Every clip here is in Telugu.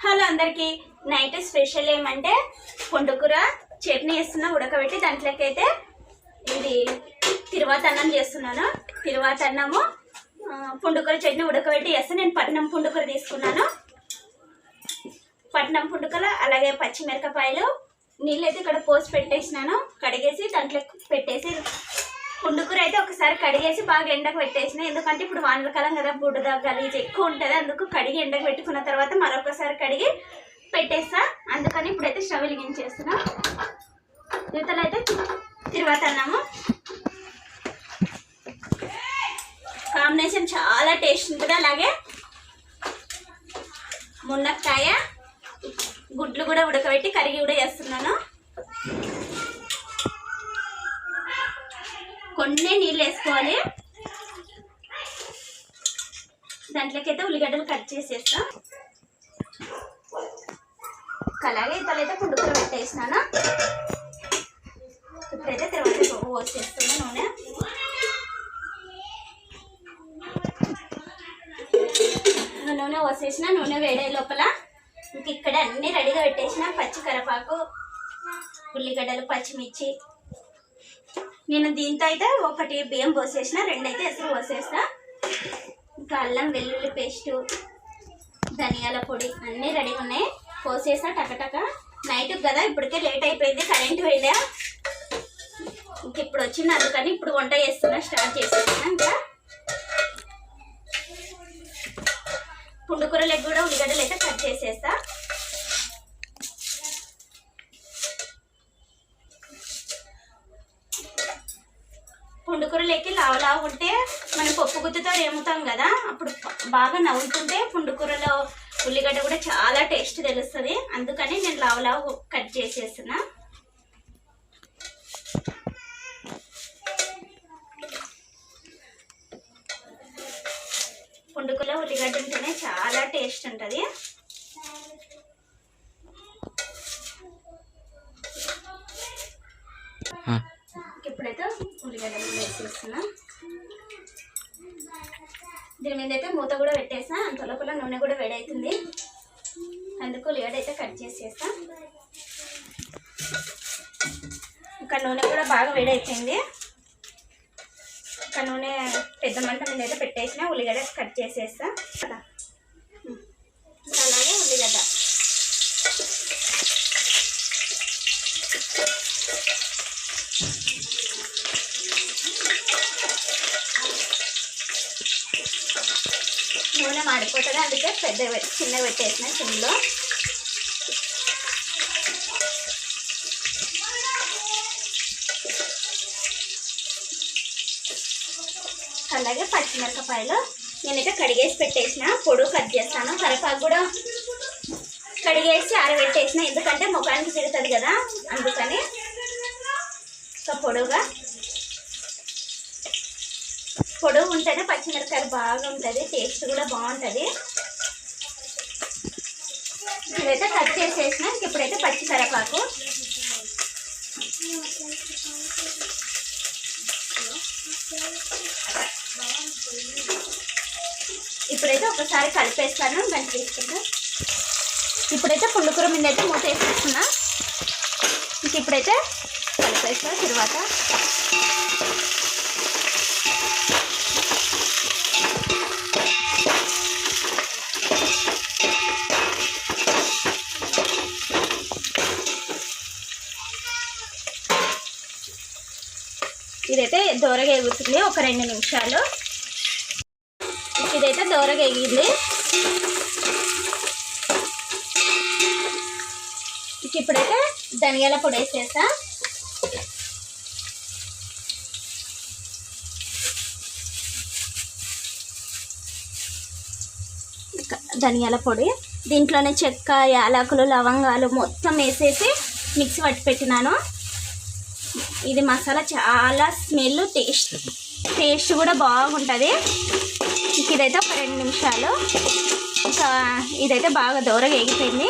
హలో అందరికీ. నైట్ స్పెషల్ ఏమంటే పుండుకూర చట్నీ వేస్తున్నా ఉడకబెట్టి దాంట్లోకైతే ఇది తిరువాత అన్నం చేస్తున్నాను. తిరువాత అన్నము పుండుకూర చట్నీ ఉడకబెట్టి చేస్తే నేను పట్నం పుండుకూర తీసుకున్నాను. పట్నం పుండుకల అలాగే పచ్చిమిరపకాయలు నీళ్ళు అయితే ఇక్కడ పోసి పెట్టేసినాను. కడిగేసి దాంట్లో పెట్టేసి పుండుకూర అయితే ఒకసారి కడిగేసి బాగా ఎండకు పెట్టేసిన. ఎందుకంటే ఇప్పుడు వానలకాలం కదా బుడద గలీజ్ ఎక్కువ ఉంటుంది. అందుకు కడిగి ఎండకు పెట్టుకున్న తర్వాత మరొకసారి కడిగి పెట్టేస్తా. అందుకని ఇప్పుడైతే స్టవ్ వెలిగించేస్తున్నా. యువతలు అయితే తిరువాత అన్నాము కాంబినేషన్ చాలా టేస్ట్ ఉంటుంది. అలాగే మునక్కాయ గుడ్లు కూడా ఉడకబెట్టి కరిగి కూడా చేస్తున్నాను కొన్ని నీళ్ళు వేసుకోవాలి దాంట్లోకైతే ఉల్లిగడ్డలు కట్ చేసేస్తా. అలాగే ఇతలైతే కుండుకొని పెట్టేసినాను? ఇప్పుడైతే తర్వాత పోసేస్తున్నా నూనె. నూనె పోసేసిన నూనె వేడే లోపల ఇంక ఇక్కడ అన్ని రెడీగా పెట్టేసిన. పచ్చి కరపాకు ఉల్లిగడ్డలు పచ్చిమిర్చి నేను దీంతో అయితే ఒకటి బియ్యం పోసేసిన రెండైతే ఎసురు పోసేస్తా. ఇంకా అల్లం వెల్లుల్లి పేస్టు ధనియాల పొడి అన్నీ రెడీగా ఉన్నాయి. పోసేసా టకటక నైట్ కదా ఇప్పటికే లేట్ అయిపోయింది కరెంట్ వెళ్ళా ఇంక ఇప్పుడు వచ్చింది అందుకని ఇప్పుడు వంట చేస్తున్నా స్టార్ట్ చేసేసిన ఇంకా. పుండుకూరలకు కూడా ఉల్లిగడ్డలు అయితే కట్ చేసేస్తా. మనం పప్పు గుత్తుతో ఏముతాం కదా అప్పుడు బాగా నవ్వుతుంటే పుండుకూరలో ఉల్లిగడ్డ కూడా చాలా టేస్ట్ తెలుస్తుంది. అందుకని నేను లావు లావు కట్ చేసేస్తున్నా. పుండుకూరలో ఉల్లిగడ్డ ఉంటేనే చాలా టేస్ట్ ఉంటుంది. ఇప్పుడైతే ఉల్లిగడ్డలు వేసేస్తున్నా. దీని మీద అయితే మూత కూడా పెట్టేసా. అంత నూనె కూడా వేడవుతుంది అందుకు ఉల్లిగడ్డ అయితే కట్ చేసేస్తా ఇంకా నూనె కూడా బాగా వేడైపోయింది. ఇంకా నూనె పెద్ద మంట మీద అయితే పెట్టేసిన. ఉల్లిగడ్డ కట్ చేసేస్తా అలా అలాగే ఉల్లిగడ్డ సరిపోతుంది అందుకే పెద్ద చిన్న పెట్టేసిన చిన్నలో అలాగే పచ్చిమిరపకాయలు నేనైతే కడిగేసి పెట్టేసిన. పొడు కట్ చేస్తాను. కరివేపాకు కూడా కడిగేసి ఆరబెట్టేసిన. ఎందుకంటే ముఖానికి తిరుగుతుంది కదా. అందుకని ఒక పొడుగా పొడవు ఉంటేనే పచ్చిమిరపకాయలు బాగా ఉంటుంది టేస్ట్ కూడా బాగుంటుంది. ఇదైతే కట్ చేసేసిన ఇప్పుడైతే పచ్చి ఇప్పుడైతే ఒకసారి కలిపేస్తాను దాన్ని తీసుకుంటా ఇప్పుడైతే పుండుకూర మీద అయితే మూత వేసేస్తున్నా ఇంక ఇప్పుడైతే కలిపేస్తా తర్వాత దూరగా ఎగుతుంది ఒక రెండు నిమిషాలు. ఇదైతే దూరగా ఎగింది ఇప్పుడైతే ధనియాల పొడి వేసేసా. ధనియాల పొడి. దీంట్లోనే చెక్క యాలకులు లవంగాలు మొత్తం వేసేసి మిక్సీ పట్టి పెట్టినాను. ఇది మసాలా చాలా స్మెల్ టేస్ట్ టేస్ట్ కూడా బాగుంటుంది. ఇదైతే ఒక రెండు నిమిషాలు. ఇంకా ఇదైతే బాగా దూరగా ఎగిపోయింది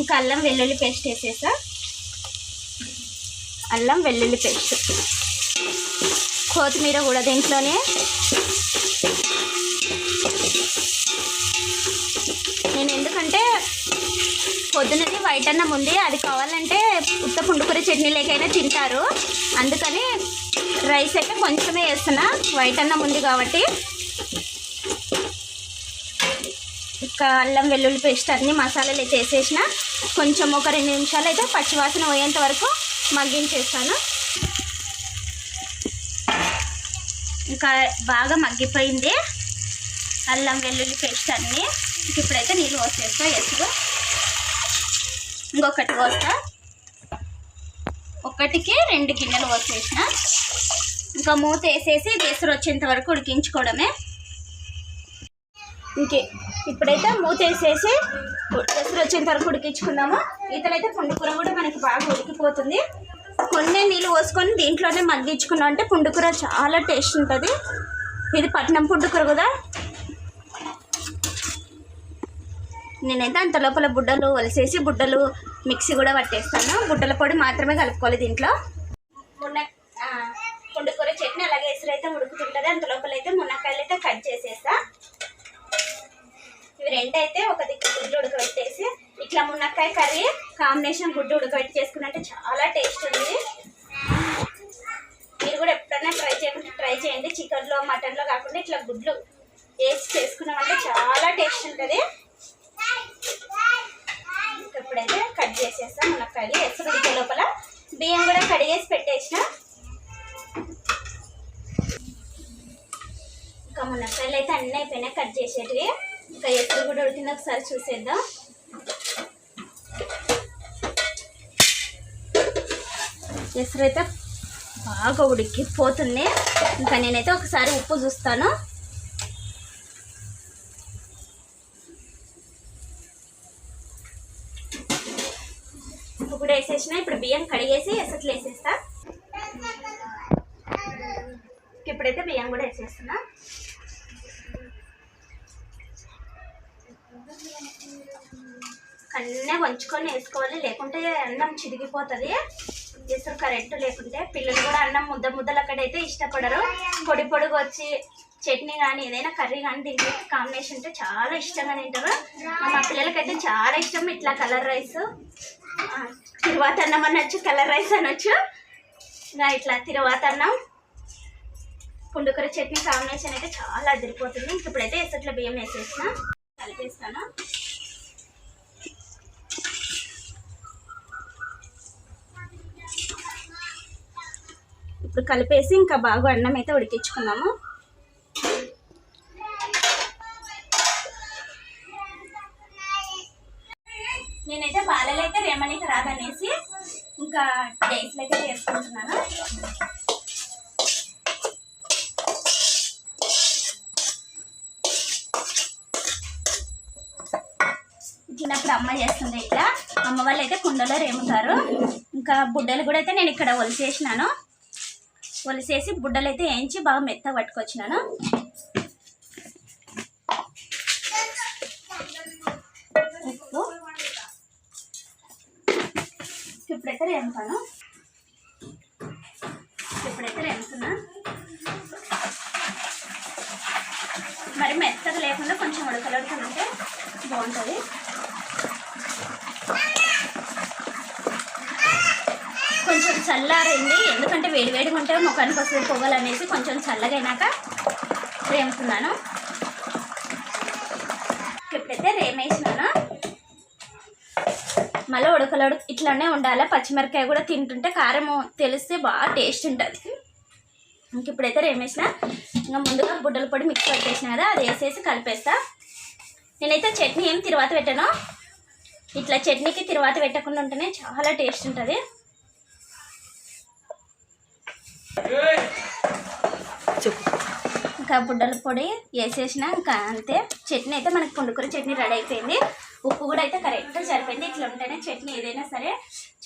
ఇంకా అల్లం వెల్లుల్లి పేస్ట్ వేసేసా. అల్లం వెల్లుల్లి పేస్ట్. కొత్తిమీర కూడా దీంట్లోనే నేను ఎందుకంటే పొద్దున్నది వైట్ అన్నం ఉంది. అది కావాలంటే ఉత్త పుండుకూర చట్నీ లేకైనా తింటారు. అందుకని రైస్ అయితే కొంచెమే వేస్తున్నా. వైట్ అన్నం ఉంది కాబట్టి. ఇంకా అల్లం వెల్లుల్లి పేస్ట్ అన్ని మసాలాలు అయితే వేసేసిన. కొంచెం ఒక రెండు నిమిషాలు అయితే పచ్చివాసన పోయేంత వరకు మగ్గించేస్తాను. ఇంకా బాగా మగ్గిపోయింది. అల్లం వెల్లుల్లి పేస్ట్ అన్నీ. ఇప్పుడైతే నీళ్ళు పోసేస్తా. ఎసురు ఇంకొకటి పోస్తా. ఒకటికి రెండు గిన్నెలు పోసేసిన. ఇంకా మూత వేసేసి ఇది వచ్చేంత వరకు ఉడికించుకోవడమే. ఇంకే ఇప్పుడైతే మూత వేసేసి ఎసురు వచ్చేంత వరకు ఉడికించుకుందాము. ఈతలైతే పుండుకూర కూడా మనకి బాగా ఉడికిపోతుంది. కొన్ని నీళ్ళు పోసుకొని దీంట్లోనే మగ్గించుకున్నాం అంటే పుండుకూర చాలా టేస్ట్ ఉంటుంది. ఇది పట్నం పుండుకూర కదా? నేనైతే అంత లోపల బుడ్డలు వలిసేసి బుడ్డలు మిక్సీ కూడా పట్టేస్తాను. బుడ్డల పొడి మాత్రమే కలుపుకోవాలి దీంట్లో. మున్న ముండుకూర చట్నీ అలాగే ఎసురైతే ఉడుకుతుంటుంది. అంత లోపల అయితే మునక్కాయలు అయితే కట్ చేసేసా ఇవి రెండైతే అయితే ఒక దిక్కు గుడ్డు ఉడకబెట్టేసి ఇట్లా మునక్కాయ కర్రీ కాంబినేషన్ గుడ్డు ఉడకబెట్టి చేసుకున్నట్టే చాలా టేస్ట్ ఉంది. మీరు కూడా ఎప్పుడైనా ట్రై చేయకుండా ట్రై చేయండి. చికెన్లో మటన్లో కాకుండా ఇట్లా గుడ్లు వేసి చేసుకున్నామంటే చాలా టేస్ట్ ఉంటుంది. ఇప్పుడైతే కట్ చేసేస్తాం మునక్కాయలు. ఎసురు ఉడికే లోపల బియ్యం కూడా కడిగేసి పెట్టేసిన. ఇంకా మునక్కాయలు అయితే అన్నీ అయిపోయినాయి కట్ చేసేటివి. ఇంకా ఎసురు కూడా ఉడికింది ఒకసారి చూసేద్దాం. ఎసురు అయితే బాగా ఉడికిపోతుంది ఇంకా నేనైతే ఒకసారి ఉప్పు చూస్తాను. వేసేసిన ఇప్పుడు బియ్యం కడిగేసి ఎసట్లు వేసేస్తా. ఇప్పుడైతే బియ్యం కూడా వేసేస్తున్నా. కన్నే వంచుకొని వేసుకోవాలి లేకుంటే అన్నం చిరిగిపోతుంది చేస్తారు కరెక్ట్ లేకుంటే పిల్లలు కూడా అన్నం ముద్ద ముద్దలు అక్కడైతే ఇష్టపడరు. పొడి పొడిగా వచ్చి చట్నీ కానీ ఏదైనా కర్రీ కానీ తింటే కాంబినేషన్ అంటే చాలా ఇష్టంగా తింటారు. మా పిల్లలకైతే చాలా ఇష్టం ఇట్లా కలర్ రైస్. తిరువాత అన్నం అనొచ్చు కలర్ రైస్ అనొచ్చు ఇంకా ఇట్లా తిరువాత అన్నం పుండుకూర చట్నీ కాంబినేషన్ అయితే చాలా అదిరిపోతుంది. ఇంక ఇప్పుడైతే ఎసట్లో బియ్యం వేసేసిన కలిపేస్తాను. ఇప్పుడు కలిపేసి ఇంకా బాగా అన్నం అయితే ఉడికించుకున్నాము. డేస్లో చేసుకుంటున్నాను చిన్నప్పుడు అమ్మ చేస్తుంది ఇట్లా అమ్మ వాళ్ళు అయితే కుండలో రేముతారు. ఇంకా బుడ్డలు కూడా అయితే నేను ఇక్కడ ఒలిసేసినాను. ఒలిసేసి బుడ్డలు అయితే వేయించి బాగా మెత్త పట్టుకొచ్చినాను. ఉప్పు. ఇప్పుడైతే రేముతాను. చల్లారింది. ఎందుకంటే వేడి వేడిగా ఉంటే ముఖానికి వస్తుంది పొగలు అనేసి కొంచెం చల్లగా రేముతున్నాను. ఇప్పుడైతే రేమేసినాను. మళ్ళీ ఉడకలు ఇట్లానే ఉండాలి. పచ్చిమిరకాయ కూడా తింటుంటే కారం తెలిస్తే బాగా టేస్ట్ ఉంటుంది. ఇంక ఇప్పుడైతే రేమేసిన. ఇంకా ముందుగా బుడ్డల పొడి మిక్స్ పట్టేసిన కదా అది వేసేసి కలిపేస్తా. నేనైతే చట్నీ ఏం తిరువాత పెట్టాను. ఇట్లా చట్నీకి తిరువాత పెట్టకుండా ఉంటేనే చాలా టేస్ట్ ఉంటుంది చెప్పు ఇంకా బుడ్డల పొడి వేసేసిన ఇంకా అంతే. చట్నీ అయితే మనకి పుండుకూర చట్నీ రెడీ అయిపోయింది. ఉప్పు కూడా అయితే కరెక్ట్ సరిపోయింది. ఇట్లా ఉంటేనే చట్నీ ఏదైనా సరే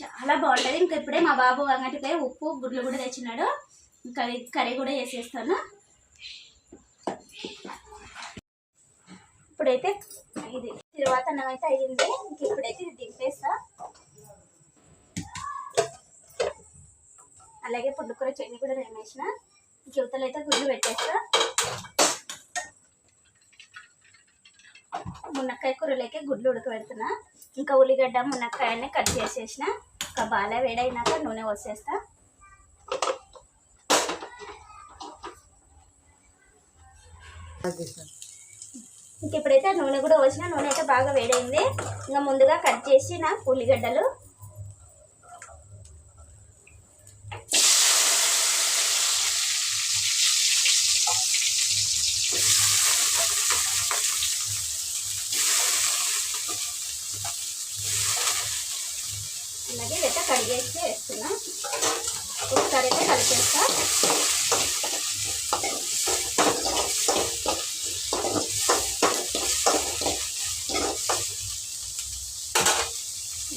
చాలా బాగుంటుంది. ఇంకా ఇప్పుడే మా బాబు అంగటిపై ఉప్పు గుడ్లు కూడా తెచ్చినాడు. ఇంకా కర్రీ కూడా వేసేస్తాను. ఇప్పుడైతే ఇది తర్వాత అన్నం అయితే అయ్యింది. ఇంక ఇప్పుడైతే ఇది దింపేస్తా. అలాగే పుండుకూర చట్నీ కూడా వేసిన. యువతలు అయితే గుడ్లు పెట్టేస్తా. మునక్కాయ కూరలోకి గుడ్లు ఉడకబెడుతున్నా. ఇంకా ఉల్లిగడ్డ మునక్కాయని కట్ చేసేసిన. ఇంకా బాగా వేడైనాక నూనె పోసేస్తా. ఇంక ఇప్పుడైతే నూనె కూడా పోసిన నూనె అయితే బాగా వేడైంది. ఇంకా ముందుగా కట్ చేసిన ఉల్లిగడ్డలు అనేది అయితే కడిగేసి వేస్తున్నాం. ఒకసారి అయితే కలిపేస్తా.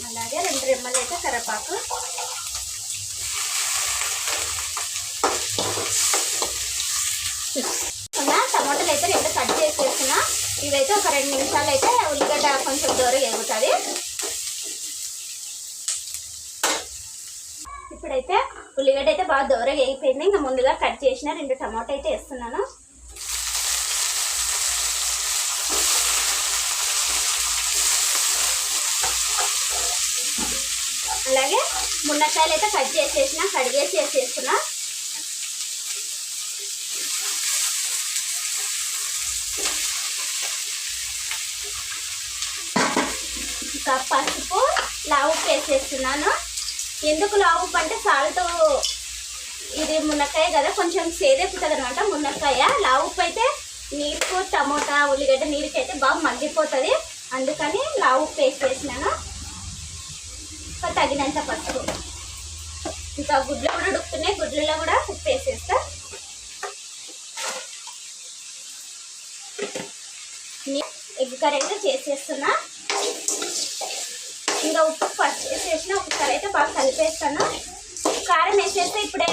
అలాగే రెండు రెమ్మలు అయితే కరపాకు ఉన్న టమాటాలు అయితే రెండు కట్ చేసేసిన ఇవైతే ఒక రెండు నిమిషాలు అయితే ఉల్లిగడ్డ కొంచెం దూరం ఎగుతుంది అయితే ఉల్లిగడ్డ అయితే బాగా దూరగా అయిపోయింది ఇంకా ముందుగా కట్ చేసిన రెండు టమాటా అయితే వేస్తున్నాను. అలాగే మునక్కాయలు అయితే కట్ చేసేసిన కడిగేసి వేసేస్తున్నా. ఇంకా పసుపు లావు వేసేస్తున్నాను. ఎందుకు లావు ఉప్పు అంటే సాల్ట్ ఇది మునక్కాయ కదా కొంచెం సేదెక్కుతుంది అనమాట మునక్కాయ. లావు అయితే నీరుకు టమోటా ఉల్లిగడ్డ నీరుకి అయితే బాగా మగ్గిపోతుంది అందుకని లావు పేస్ట్ వేసినాను. తగినంత పసుపు. ఇంకా గుడ్లు కూడా ఉడుకుతున్నాయి. గుడ్లలో కూడా ఉప్పు వేసేస్తా. ఎగ్ కర్రీ అయితే చేసేస్తున్నా. ఇంకా ఉప్పు ఫస్ట్ వేసేసిన ఒకసారి అయితే బాగా కలిపేస్తాను. కారం వేసేస్తే ఇప్పుడే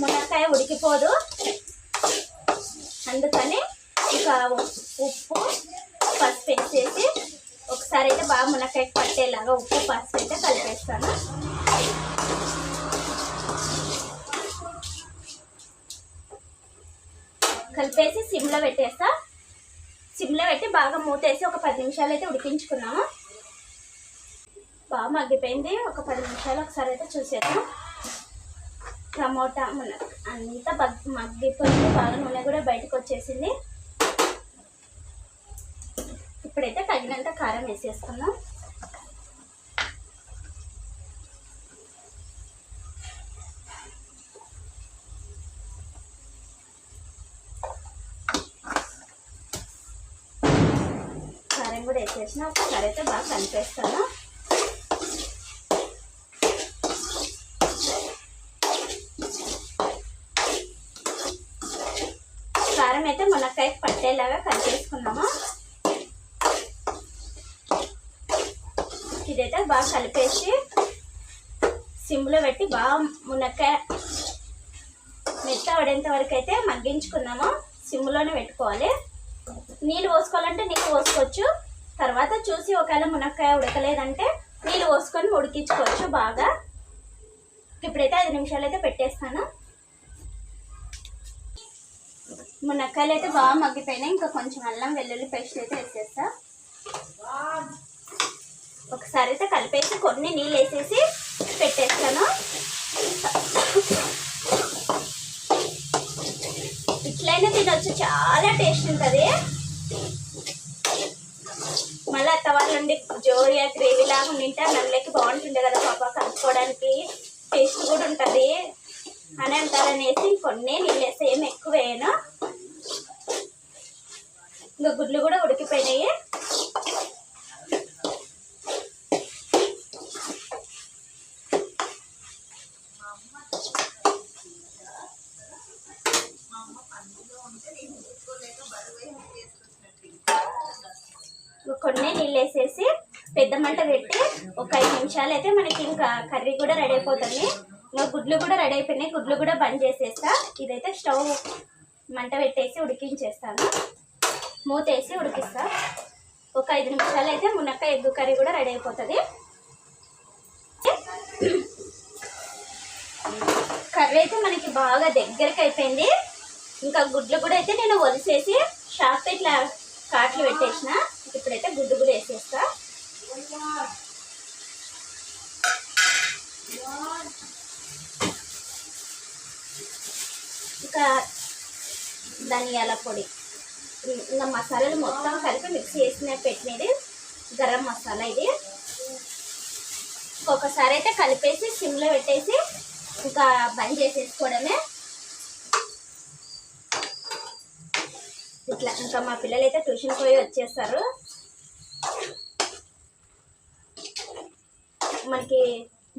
మునక్కాయ ఉడికిపోదు. అందుకని ఇంకా ఉప్పు పసుపు వేసేసి ఒకసారి అయితే బాగా మునక్కాయకి పట్టేలాగా ఉప్పు పసుపు అయితే కలిపేస్తాను. కలిపేసి సిమ్లో పెట్టేస్తా. సిమ్లో పెట్టి బాగా మూతేసి ఒక పది నిమిషాలు అయితే ఉడికించుకున్నాము. బాగా మగ్గిపోయింది. ఒక పది నిమిషాలు ఒకసారి అయితే చూసేద్దాం. టమోటా మున అంతా బగ్ మగ్గిపోయింది. బాగా నూనె కూడా బయటకు వచ్చేసింది. ఇప్పుడైతే తగినంత కారం వేసేసుకుందాం. కారం కూడా వేసేసిన. ఒకసారి అయితే బాగా కలిపేస్తాను కారం అయితే పట్టేలాగా పట్టేలాగా కలిపేసుకున్నాము ఇదైతే బాగా కలిపేసి సిమ్లో పెట్టి బాగా మునక్కాయ మెత్త పడేంత వరకు అయితే మగ్గించుకున్నాము. సిమ్లోనే పెట్టుకోవాలి. నీళ్ళు పోసుకోవాలంటే నీళ్ళు పోసుకోవచ్చు. తర్వాత చూసి ఒకవేళ మునక్కాయ ఉడకలేదంటే నీళ్ళు పోసుకొని ఉడికించుకోవచ్చు బాగా. ఇప్పుడైతే ఐదు నిమిషాలు అయితే పెట్టేస్తాను. మునక్కాయలు అయితే బాగా మగ్గిపోయినాయి. ఇంకా కొంచెం అల్లం వెల్లుల్లి పేస్ట్ అయితే వేసేస్తా. ఒకసారి అయితే కలిపేసి కొన్ని నీళ్ళు వేసేసి పెట్టేస్తాను. ఇట్లయినా తినొచ్చు. చాలా టేస్ట్ ఉంటుంది. మళ్ళీ అత్త వాళ్ళ నుండి జోరియా గ్రేవీ లాగా ఉండింటే నల్లకి బాగుంటుండే కదా పాప కలుపుకోవడానికి. టేస్ట్ కూడా ఉంటుంది. అని అంటారనేసి కొన్ని నీళ్ళు వేస్తే ఏమి ఎక్కువ వేయను. ఇంకా గుడ్లు కూడా ఉడికిపోయినాయి. కొన్ని నీళ్ళు వేసేసి పెద్ద మంట పెట్టి ఒక ఐదు నిమిషాలు అయితే మనకి ఇంకా కర్రీ కూడా రెడీ అయిపోతుంది. ఇంకా గుడ్లు కూడా రెడీ అయిపోయినాయి. గుడ్లు కూడా బంద్ చేసేస్తా. ఇదైతే స్టవ్ మంట పెట్టేసి ఉడికించేస్తాను. మూత వేసి ఉడికిస్తా. ఒక ఐదు నిమిషాలు అయితే మునక్కాయ ఎగ్గు కర్రీ కూడా రెడీ అయిపోతుంది. కర్రీ అయితే మనకి బాగా దగ్గరికి అయిపోయింది. ఇంకా గుడ్లు కూడా అయితే నేను ఒలిసేసి షాప్ ఇట్లా కాట్లు పెట్టేసిన. ఇప్పుడైతే గుడ్డు కూడా వేసేస్తా. ఇంకా ధనియాల పొడి. ఇంకా మసాలాలు మొత్తం కలిపి మిక్స్ చేసిన పెట్టినది గరం మసాలా ఇది. ఒక్కొక్కసారి అయితే కలిపేసి సిమ్లో పెట్టేసి ఇంకా బంద్ చేసేసుకోవడమే. ఇట్లా ఇంకా మా పిల్లలు అయితే ట్యూషన్ పోయి వచ్చేస్తారు. మనకి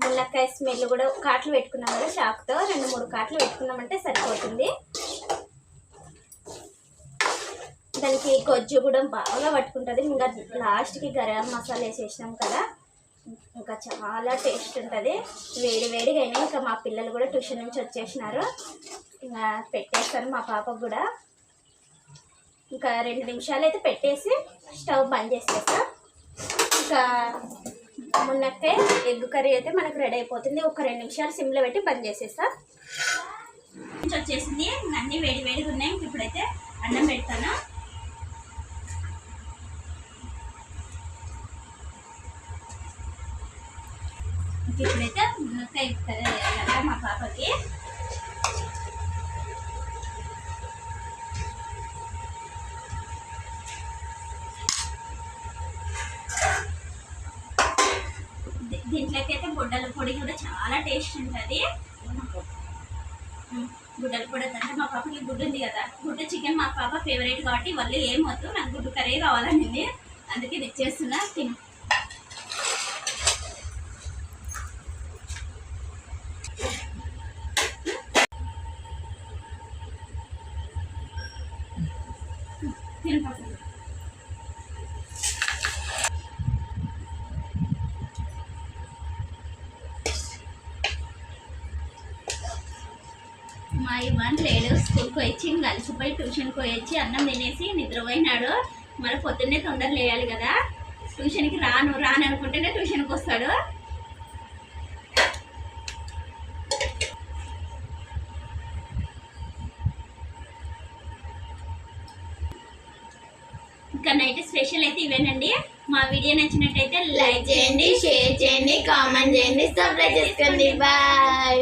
మునక్కాయ స్మెల్ కూడా కాట్లు పెట్టుకున్నాం కదా షాక్తో రెండు మూడు కాట్లు పెట్టుకున్నామంటే సరిపోతుంది. దానికి గొజ్జు కూడా బాగా పట్టుకుంటుంది. ఇంకా లాస్ట్కి గరం మసాలా వేసేసినాం కదా. ఇంకా చాలా టేస్ట్ ఉంటుంది. వేడి వేడిగా అయినా ఇంకా మా పిల్లలు కూడా ట్యూషన్ నుంచి వచ్చేసినారు. ఇంకా పెట్టేస్తాను మా పాపకు కూడా. ఇంకా రెండు నిమిషాలు అయితే పెట్టేసి స్టవ్ బంద్ చేసేస్తా. ఇంకా మునక్కాయ ఎగ్ కర్రీ అయితే మనకు రెడీ అయిపోతుంది. ఒక రెండు నిమిషాలు సిమ్లో పెట్టి బంద్ చేసేస్తా. వచ్చేసింది. అన్నీ వేడి వేడిగా ఉన్నాయి. ఇంక ఇప్పుడైతే అన్నం పెడతాను. ఇప్పుడైతే మునక్కాయ కదా మా పాపకి. దీంట్లోకైతే దీంట్లోకి అయితే గుడ్డల పొడి కూడా చాలా టేస్ట్ ఉంటుంది. గుడ్డల పొడి అంటే మా పాపకి గుడ్డు ఉంది కదా. గుడ్డు చికెన్ మా పాప ఫేవరెట్ కాబట్టి వాళ్ళు ఏం నాకు గుడ్డు కర్రీ కావాలనింది. అందుకే తెచ్చేస్తున్నా. ఇచ్చేస్తున్నా మా ఇవాన్ లేడు స్కూల్కి వచ్చి కలిసిపోయి అలసిపోయి ట్యూషన్కి వచ్చి అన్నం తినేసి నిద్రపోయినాడు. మరి పొద్దున్నే తొందర లేయాలి కదా. ట్యూషన్కి రాను రాను అనుకుంటేనే ట్యూషన్కి వస్తాడు. ఇంకా నైట్ స్పెషల్ అయితే ఇవేనండి. మా వీడియో నచ్చినట్టయితే లైక్ చేయండి షేర్ చేయండి కామెంట్ చేయండి సబ్స్క్రైబ్ చేసుకోండి. బాయ్